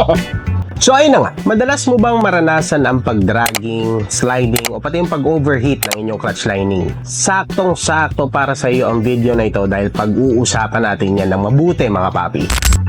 So ayun na nga, madalas mo bang maranasan ang pag-dragging, sliding o pati yung pag-overheat ng inyong clutch lining? Saktong-sakto para sa iyo ang video na ito dahil pag-uusapan natin yan ng mabuti mga papi.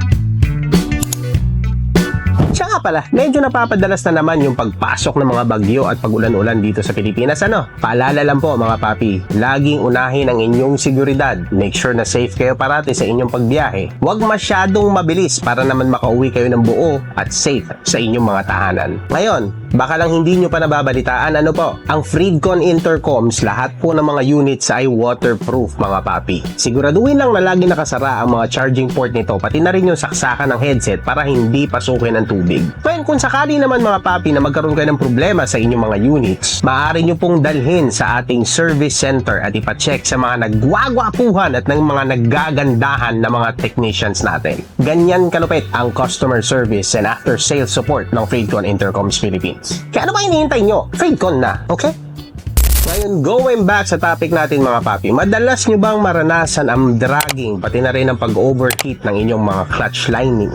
Pala, medyo napapadalas na naman yung pagpasok ng mga bagyo at pag-ulan-ulan dito sa Pilipinas. Ano? Paalala lang po mga papi, laging unahin ang inyong seguridad. Make sure na safe kayo parati sa inyong pagbiyahe. Huwag masyadong mabilis para naman makauwi kayo ng buo at safe sa inyong mga tahanan. Ngayon, baka lang hindi nyo pa nababalitaan ano po, ang Freedcon Intercoms, lahat po ng mga units ay waterproof mga papi. Siguraduhin lang na lagi nakasara ang mga charging port nito pati na rin yung saksakan ng headset para hindi pasukin ng tubig. Ngayon, kung sakali naman mga papi na magkaroon kayo ng problema sa inyong mga units, maaari nyo pong dalhin sa ating service center at ipacheck sa mga nagwagwapuhan at ng mga naggagandahan na mga technicians natin. Ganyan kalupit ang customer service and after sales support ng Freedcon Intercoms Philippines. Kaya ano ba hinihintay nyo? Freedcon na, okay? Ngayon, going back sa topic natin mga papi, madalas nyo bang maranasan ang dragging pati na rin ang pag-overheat ng inyong mga clutch lining?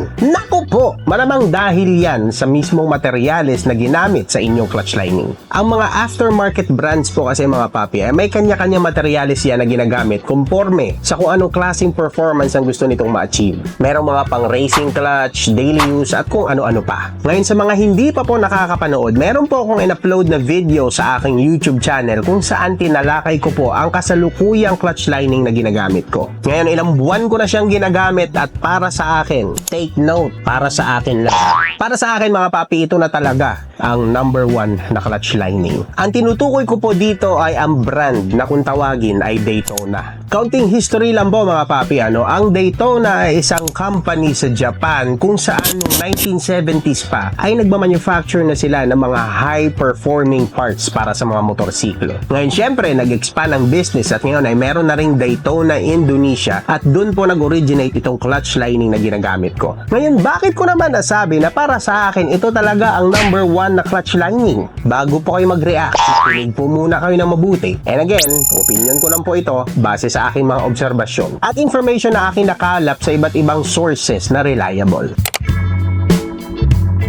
Po! Malamang dahil yan sa mismong materyales na ginamit sa inyong clutch lining. Ang mga aftermarket brands po kasi mga papi ay may kanya-kanya materyales yan na ginagamit conforme sa kung anong klaseng performance ang gusto nitong ma-achieve. Merong mga pang racing clutch, daily use at kung ano-ano pa. Ngayon sa mga hindi pa po nakakapanood, meron po akong in-upload na video sa aking YouTube channel kung saan tinalakay ko po ang kasalukuyang clutch lining na ginagamit ko. Ngayon ilang buwan ko na siyang ginagamit at para sa akin, take note, para sa akin lang. Para sa akin mga papi, ito na talaga ang number one na clutch lining. Ang tinutukoy ko po dito ay ang brand na kung tawagin ay Daytona. Counting history lang po mga papi, ano, ang Daytona ay isang company sa Japan kung saan noong 1970s pa ay nagmamanufacture na sila ng mga high performing parts para sa mga motorsiklo. Ngayon syempre nag-expand ang business at ngayon ay meron na ring Daytona Indonesia at doon po nag-originate itong clutch lining na ginagamit ko. Ngayon bakit ko naman nasabi na para sa akin ito talaga ang number one na clutch lining? Bago po kayo mag-react, kinig po muna kayo ng mabuti. And again, opinion ko lang po ito base sa aking mga obserbasyon at information na aking nakalap sa iba't ibang sources na reliable.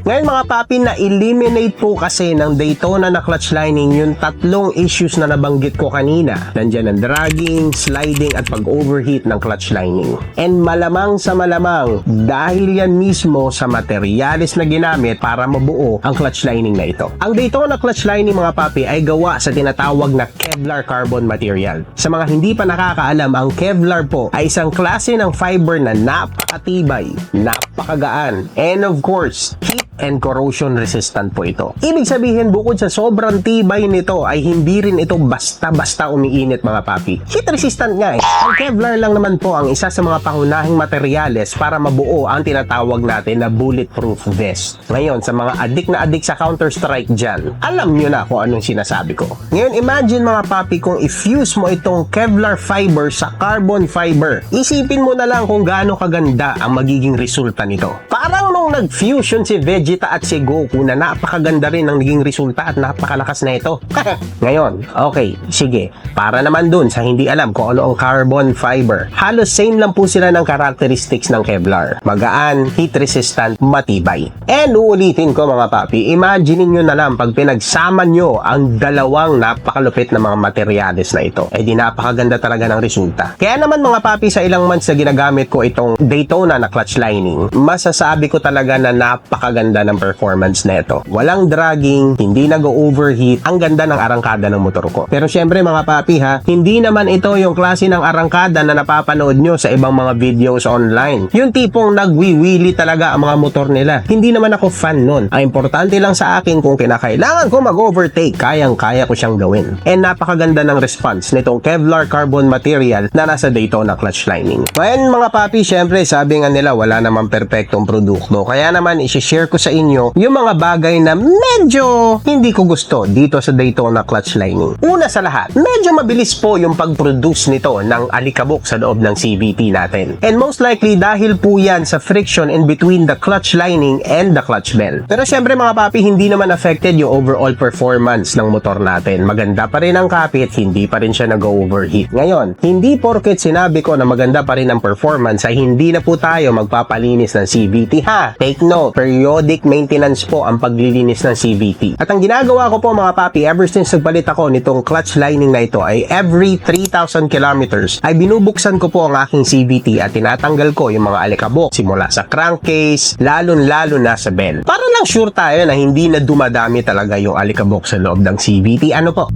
Ngayon mga papi, na-eliminate po kasi ng Daytona na clutch lining yung tatlong issues na nabanggit ko kanina. Nandyan ang dragging, sliding at pag-overheat ng clutch lining. And malamang sa malamang, dahil yan mismo sa materyales na ginamit para mabuo ang clutch lining na ito. Ang Daytona clutch lining mga papi ay gawa sa tinatawag na Kevlar carbon material. Sa mga hindi pa nakakaalam, ang Kevlar po ay isang klase ng fiber na napakatibay, napakagaan, and of course, heat and corrosion resistant po ito. Ibig sabihin, bukod sa sobrang tibay nito, ay hindi rin ito basta-basta umiinit mga papi. Heat resistant nga eh. Ang Kevlar lang naman po ang isa sa mga pangunahing materyales para mabuo ang tinatawag natin na bulletproof vest. Ngayon, sa mga adik na adik sa Counter-Strike dyan, alam nyo na kung anong sinasabi ko. Ngayon, imagine mga papi kung i-fuse mo itong Kevlar fiber sa carbon fiber. Isipin mo na lang kung gaano kaganda ang magiging resulta nito. Parang nung nag-fusion si Vegeta at si Goku na napakaganda rin ang naging resulta at napakalakas na ito. Ngayon, okay, sige. Para naman dun sa hindi alam kung ano ang carbon fiber, halos same lang po sila ng characteristics ng Kevlar. Magaan, heat resistant, matibay. And uulitin ko mga papi, imagine nyo na lang pag pinagsama nyo ang dalawang napakalupit na mga materyales na ito. Eh di napakaganda talaga ng resulta. Kaya naman mga papi sa ilang months na ginagamit ko itong Daytona na clutch lining, masasabi ko talaga na napakaganda ng performance nito. Walang dragging, hindi nag-overheat, ang ganda ng arangkada ng motor ko. Pero syempre mga papi ha, hindi naman ito yung klase ng arangkada na napapanood nyo sa ibang mga videos online. Yung tipong nagwiwili talaga ang mga motor nila. Hindi naman ako fan nun. Ang importante lang sa akin kung kinakailangan ko mag-overtake, kayang-kaya ko siyang gawin. And napakaganda ng response nitong Kevlar carbon material na nasa Daytona clutch lining. Ngayon mga papi, syempre sabi nga nila wala namang perpektong produkto. Kaya naman isi-share ko sa inyo yung mga bagay na medyo hindi ko gusto dito sa Daytona clutch lining. Una sa lahat, medyo mabilis po yung pag-produce nito ng alikabok sa loob ng CVT natin. And most likely dahil po yan sa friction in between the clutch lining and the clutch bell. Pero syempre mga papi, hindi naman affected yung overall performance ng motor natin. Maganda pa rin ang kapit, hindi pa rin siya nag-overheat. Ngayon, hindi porket sinabi ko na maganda pa rin ang performance ay hindi na po tayo magpapalinis ng CVT ha. Take note, periodic maintenance po ang paglilinis ng CVT. At ang ginagawa ko po mga papi, ever since nagpalit ako nitong clutch lining na ito ay every 3,000 kilometers ay binubuksan ko po ang aking CVT at tinatanggal ko yung mga alikabok simula sa crankcase, lalon-lalo na sa bell. Para lang sure tayo na hindi na dumadami talaga yung alikabok sa loob ng CVT. Ano po?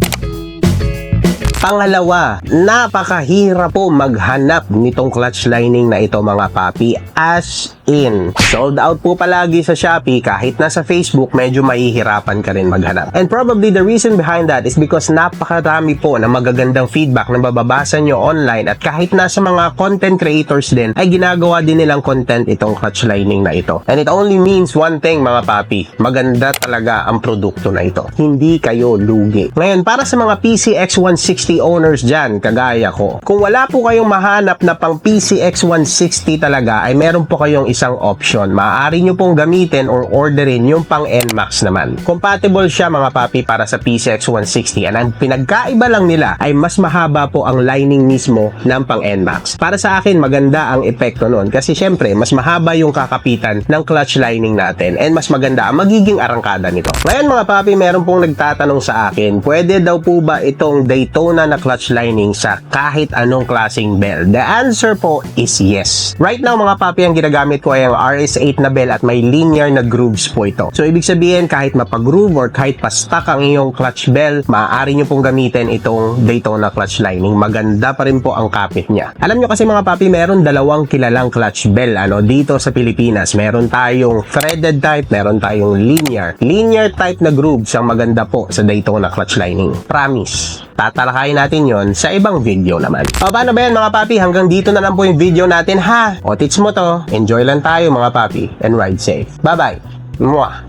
Pangalawa, napakahirap po maghanap nitong clutch lining na ito mga papi as in. Sold out po palagi sa Shopee kahit nasa Facebook medyo mahihirapan ka rin maghanap. And probably the reason behind that is because napakarami po na magagandang feedback na mababasa nyo online at kahit nasa mga content creators din ay ginagawa din nilang content itong clutch lining na ito. And it only means one thing mga papi, maganda talaga ang produkto na ito. Hindi kayo lugi. Ngayon, para sa mga PCX 160 owners dyan, kagaya ko, kung wala po kayong mahanap na pang PCX 160 talaga, ay meron po kayong isang option. Maaari nyo pong gamitin or orderin yung pang NMAX naman. Compatible siya mga papi para sa PCX 160 and ang pinagkaiba lang nila ay mas mahaba po ang lining mismo ng pang NMAX. Para sa akin, maganda ang epekto nun kasi syempre, mas mahaba yung kakapitan ng clutch lining natin and mas maganda ang magiging arangkada nito. Ngayon mga papi, meron pong nagtatanong sa akin, pwede daw po ba itong Daytona na clutch lining sa kahit anong klaseng bell? The answer po is yes. Right now mga papi, ang ginagamit ko ang RS8 na bell at may linear na grooves po ito. So ibig sabihin kahit mapag-groove or kahit pa-stuck ang iyong clutch bell, maaari nyo pong gamitin itong Daytona clutch lining. Maganda pa rin po ang kapit niya. Alam nyo kasi mga papi, meron dalawang kilalang clutch bell ano dito sa Pilipinas. Meron tayong threaded type, meron tayong linear. Linear type na grooves ang maganda po sa Daytona clutch lining. Promise. Tatalakayin natin yon sa ibang video naman. O paano ba yan mga papi? Hanggang dito na lang po yung video natin ha. O teach mo to. Enjoy lang tayo mga papi and ride safe. Bye bye. Mwah.